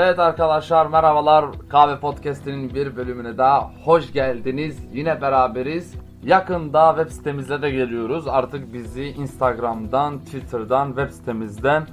Evet arkadaşlar merhabalar. Kahve Podcast'inin bir bölümüne daha hoş geldiniz. Yine beraberiz. Yakında web sitemize de geliyoruz. Artık bizi Instagram'dan, Twitter'dan, web sitemizden,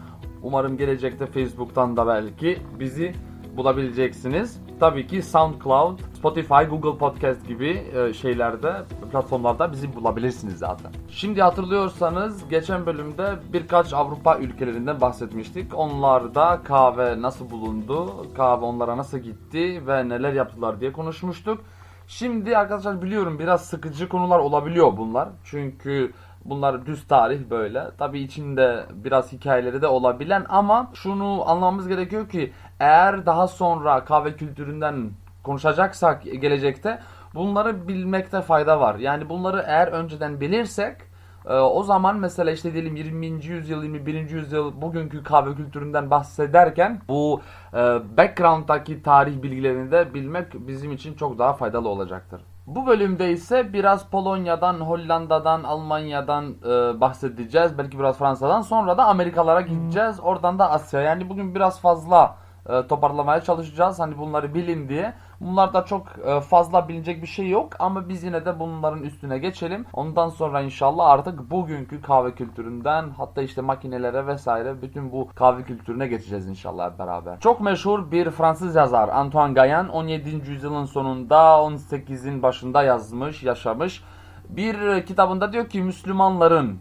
umarım gelecekte Facebook'tan da belki bizi bulabileceksiniz. Tabii ki SoundCloud, Spotify, Google Podcast gibi e, şeylerde, platformlarda bizi bulabilirsiniz zaten. Şimdi hatırlıyorsanız geçen bölümde birkaç Avrupa ülkelerinden bahsetmiştik. Onlarda kahve nasıl bulundu, kahve onlara nasıl gitti ve neler yaptılar diye konuşmuştuk. Şimdi arkadaşlar biliyorum biraz sıkıcı konular olabiliyor bunlar. Çünkü bunlar düz tarih böyle. Tabii içinde biraz hikayeleri de olabilen ama şunu anlamamız gerekiyor ki eğer daha sonra kahve kültüründen konuşacaksak gelecekte bunları bilmekte fayda var. Yani bunları eğer önceden bilirsek e, o zaman mesela işte diyelim 20. yüzyıl, 21. yüzyıl bugünkü kahve kültüründen bahsederken bu e, background'daki tarih bilgilerini de bilmek bizim için çok daha faydalı olacaktır. Bu bölümde ise biraz Polonya'dan, Hollanda'dan, Almanya'dan e, bahsedeceğiz. Belki biraz Fransa'dan. Sonra da Amerikalara gideceğiz. Oradan da Asya. Yani bugün biraz fazla e, toparlamaya çalışacağız. Hani bunları bilin diye. Bunlarda çok e, fazla bilinecek bir şey yok ama biz yine de bunların üstüne geçelim. Ondan sonra inşallah artık bugünkü kahve kültüründen hatta işte makinelere vesaire bütün bu kahve kültürüne geçeceğiz inşallah beraber. Çok meşhur bir Fransız yazar Antoine Gayan 17. yüzyılın sonunda 18'in başında yazmış, yaşamış. Bir kitabında diyor ki Müslümanların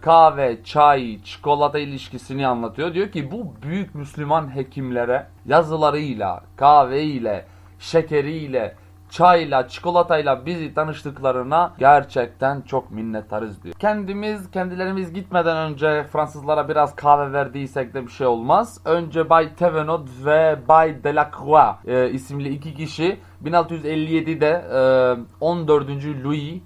kahve, çay, çikolata ilişkisini anlatıyor. Diyor ki bu büyük Müslüman hekimlere yazılarıyla, kahveyle, şekeriyle, çayla, çikolatayla bizi tanıştıklarına gerçekten çok minnettarız diyor. Kendimiz, kendilerimiz gitmeden önce Fransızlara biraz kahve verdiysek de bir şey olmaz. Önce Bay Thevenot ve Bay Delacroix e, isimli iki kişi 1657'de e, 14. Louis e,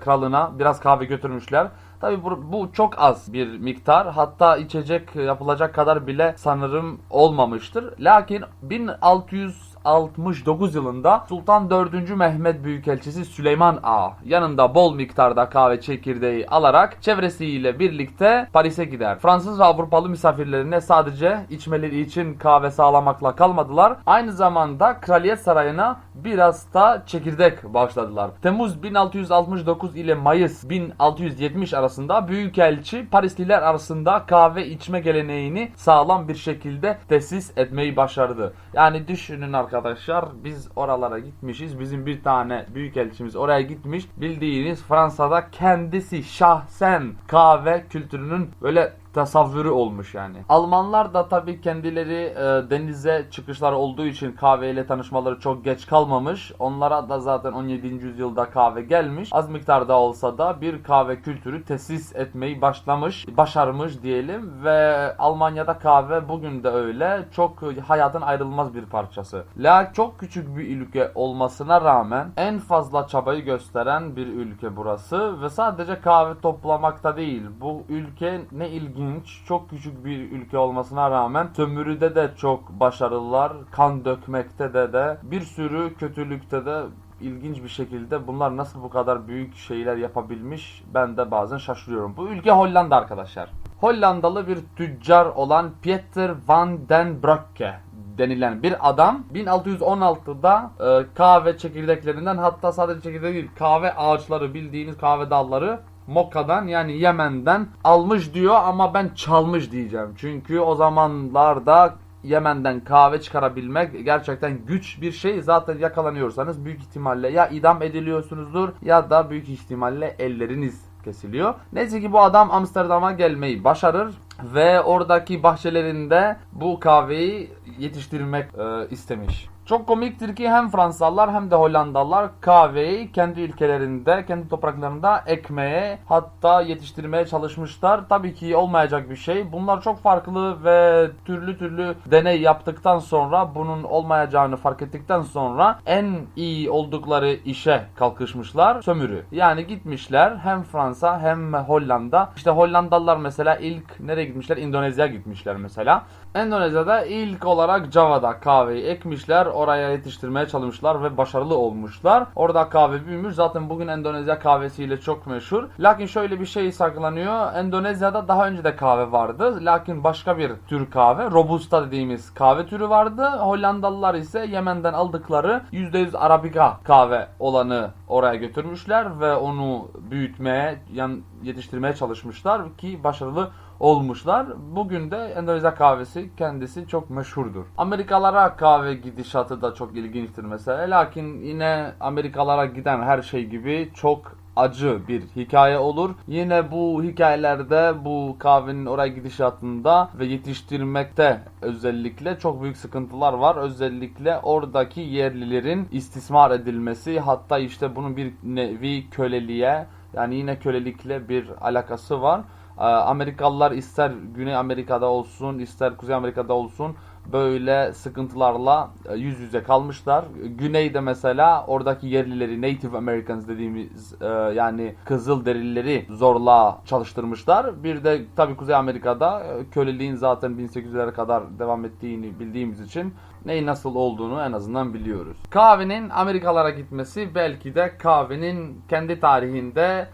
kralına biraz kahve götürmüşler. Tabi bu, bu çok az bir miktar. Hatta içecek yapılacak kadar bile sanırım olmamıştır. Lakin 1669 yılında Sultan 4. Mehmet Büyükelçisi Süleyman Ağa yanında bol miktarda kahve çekirdeği alarak çevresiyle birlikte Paris'e gider. Fransız ve Avrupalı misafirlerine sadece içmeleri için kahve sağlamakla kalmadılar. Aynı zamanda Kraliyet Sarayı'na biraz da çekirdek bağışladılar. Temmuz 1669 ile Mayıs 1670 arasında Büyükelçi Parisliler arasında kahve içme geleneğini sağlam bir şekilde tesis etmeyi başardı. Yani düşünün arkadaşlar biz oralara gitmişiz. Bizim bir tane büyükelçimiz oraya gitmiş. Bildiğiniz Fransa'da kendisi şahsen kahve kültürünün böyle tasavvürü olmuş yani. Almanlar da tabii kendileri e, denize çıkışları olduğu için kahveyle tanışmaları çok geç kalmamış. Onlara da zaten 17. yüzyılda kahve gelmiş. Az miktarda olsa da bir kahve kültürü tesis etmeyi başlamış, başarmış diyelim ve Almanya'da kahve bugün de öyle. Çok hayatın ayrılmaz bir parçası. La çok küçük bir ülke olmasına rağmen en fazla çabayı gösteren bir ülke burası ve sadece kahve toplamakta değil. Bu ülke ne ilginç çok küçük bir ülke olmasına rağmen sömürüde de çok başarılılar. Kan dökmekte de de bir sürü kötülükte de ilginç bir şekilde bunlar nasıl bu kadar büyük şeyler yapabilmiş ben de bazen şaşırıyorum. Bu ülke Hollanda arkadaşlar. Hollandalı bir tüccar olan Pieter van den Broeke denilen bir adam 1616'da e, kahve çekirdeklerinden hatta sadece çekirdek değil kahve ağaçları bildiğiniz kahve dalları Mokka'dan yani Yemen'den almış diyor ama ben çalmış diyeceğim. Çünkü o zamanlarda Yemen'den kahve çıkarabilmek gerçekten güç bir şey. Zaten yakalanıyorsanız büyük ihtimalle ya idam ediliyorsunuzdur ya da büyük ihtimalle elleriniz kesiliyor. Neyse ki bu adam Amsterdam'a gelmeyi başarır ve oradaki bahçelerinde bu kahveyi yetiştirmek e, istemiş. Çok komiktir ki hem Fransalılar hem de Hollandalılar kahveyi kendi ülkelerinde, kendi topraklarında ekmeye hatta yetiştirmeye çalışmışlar. Tabii ki olmayacak bir şey. Bunlar çok farklı ve türlü türlü deney yaptıktan sonra bunun olmayacağını fark ettikten sonra en iyi oldukları işe kalkışmışlar. Sömürü. Yani gitmişler hem Fransa hem Hollanda. İşte Hollandalılar mesela ilk nereye gitmişler? Endonezya'ya gitmişler mesela. Endonezya'da ilk olarak Java'da kahveyi ekmişler. oraya yetiştirmeye çalışmışlar ve başarılı olmuşlar. Orada kahve büyümüş. Zaten bugün Endonezya kahvesiyle çok meşhur. Lakin şöyle bir şey saklanıyor. Endonezya'da daha önce de kahve vardı. Lakin başka bir tür kahve. Robusta dediğimiz kahve türü vardı. Hollandalılar ise Yemen'den aldıkları %100 Arabica kahve olanı oraya götürmüşler ve onu büyütmeye, yan yetiştirmeye çalışmışlar ki başarılı olmuşlar. Bugün de Endonezya kahvesi kendisi çok meşhurdur. Amerikalara kahve gidişatı da çok ilginçtir mesela. Lakin yine Amerikalara giden her şey gibi çok acı bir hikaye olur. Yine bu hikayelerde bu kahvenin oraya gidişatında ve yetiştirmekte özellikle çok büyük sıkıntılar var. Özellikle oradaki yerlilerin istismar edilmesi hatta işte bunun bir nevi köleliğe yani yine kölelikle bir alakası var. Ee, Amerikalılar ister Güney Amerika'da olsun ister Kuzey Amerika'da olsun böyle sıkıntılarla e, yüz yüze kalmışlar. Güneyde mesela oradaki yerlileri Native Americans dediğimiz e, yani kızıl derileri zorla çalıştırmışlar. Bir de tabii Kuzey Amerika'da e, köleliğin zaten 1800'lere kadar devam ettiğini bildiğimiz için neyin nasıl olduğunu en azından biliyoruz. Kahvenin Amerikalara gitmesi belki de kahvenin kendi tarihinde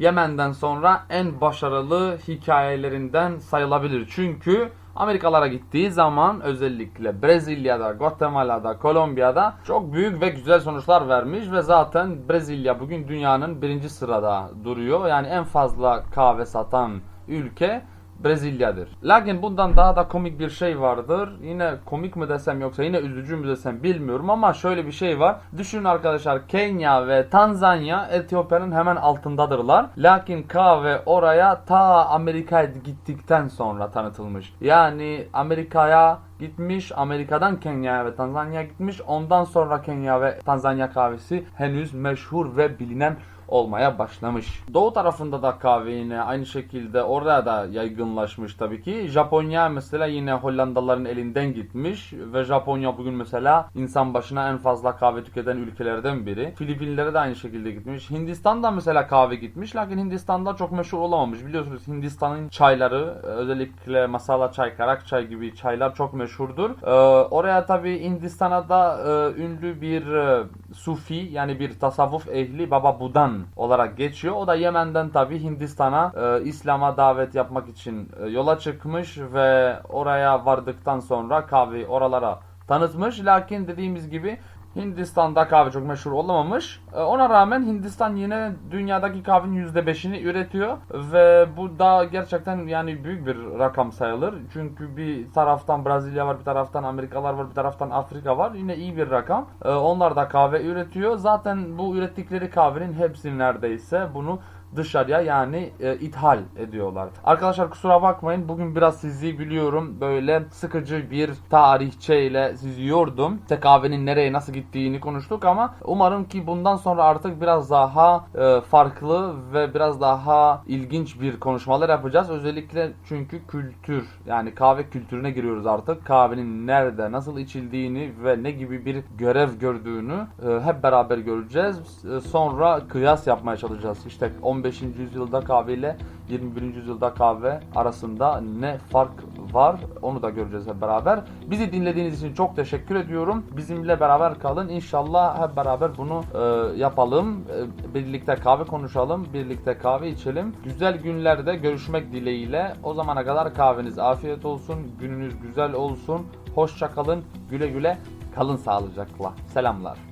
Yemen'den sonra en başarılı hikayelerinden sayılabilir. Çünkü Amerikalara gittiği zaman özellikle Brezilya'da, Guatemala'da, Kolombiya'da çok büyük ve güzel sonuçlar vermiş ve zaten Brezilya bugün dünyanın birinci sırada duruyor. Yani en fazla kahve satan ülke Brezilya'dır. Lakin bundan daha da komik bir şey vardır. Yine komik mi desem yoksa yine üzücü mü desem bilmiyorum ama şöyle bir şey var. Düşünün arkadaşlar Kenya ve Tanzanya Etiyopya'nın hemen altındadırlar. Lakin kahve oraya ta Amerika'ya gittikten sonra tanıtılmış. Yani Amerika'ya gitmiş, Amerika'dan Kenya'ya ve Tanzanya'ya gitmiş. Ondan sonra Kenya ve Tanzanya kahvesi henüz meşhur ve bilinen olmaya başlamış. Doğu tarafında da kahve yine aynı şekilde orada da yaygınlaşmış tabii ki. Japonya mesela yine Hollandalıların elinden gitmiş ve Japonya bugün mesela insan başına en fazla kahve tüketen ülkelerden biri. Filipinlere de aynı şekilde gitmiş. Hindistan'da mesela kahve gitmiş lakin Hindistan'da çok meşhur olamamış. Biliyorsunuz Hindistan'ın çayları özellikle masala çay, karak çay gibi çaylar çok meşhurdur. Ee, oraya tabii Hindistan'a da e, ünlü bir e, sufi yani bir tasavvuf ehli Baba Budan olarak geçiyor. O da Yemen'den tabi Hindistan'a e, İslam'a davet yapmak için e, yola çıkmış ve oraya vardıktan sonra kahveyi oralara tanıtmış. Lakin dediğimiz gibi Hindistan'da kahve çok meşhur olamamış. E, Ona rağmen Hindistan yine dünyadaki kahvenin %5'ini üretiyor ve bu da gerçekten yani büyük bir rakam sayılır. Çünkü bir taraftan Brezilya var, bir taraftan Amerikalar var, bir taraftan Afrika var. Yine iyi bir rakam. E, Onlar da kahve üretiyor. Zaten bu ürettikleri kahvenin hepsi neredeyse bunu dışarıya yani e, ithal ediyorlar. Arkadaşlar kusura bakmayın bugün biraz sizi biliyorum böyle sıkıcı bir tarihçeyle sizi yordum. İşte kahvenin nereye nasıl gittiğini konuştuk ama umarım ki bundan sonra artık biraz daha e, farklı ve biraz daha ilginç bir konuşmalar yapacağız. Özellikle çünkü kültür yani kahve kültürüne giriyoruz artık. Kahvenin nerede nasıl içildiğini ve ne gibi bir görev gördüğünü e, hep beraber göreceğiz. E, sonra kıyas yapmaya çalışacağız. İşte 15. yüzyılda kahve ile 21. yüzyılda kahve arasında ne fark var onu da göreceğiz hep beraber. Bizi dinlediğiniz için çok teşekkür ediyorum. Bizimle beraber kalın. İnşallah hep beraber bunu e, yapalım. E, birlikte kahve konuşalım. Birlikte kahve içelim. Güzel günlerde görüşmek dileğiyle. O zamana kadar kahveniz afiyet olsun. Gününüz güzel olsun. Hoşça kalın. Güle güle. Kalın sağlıcakla. Selamlar.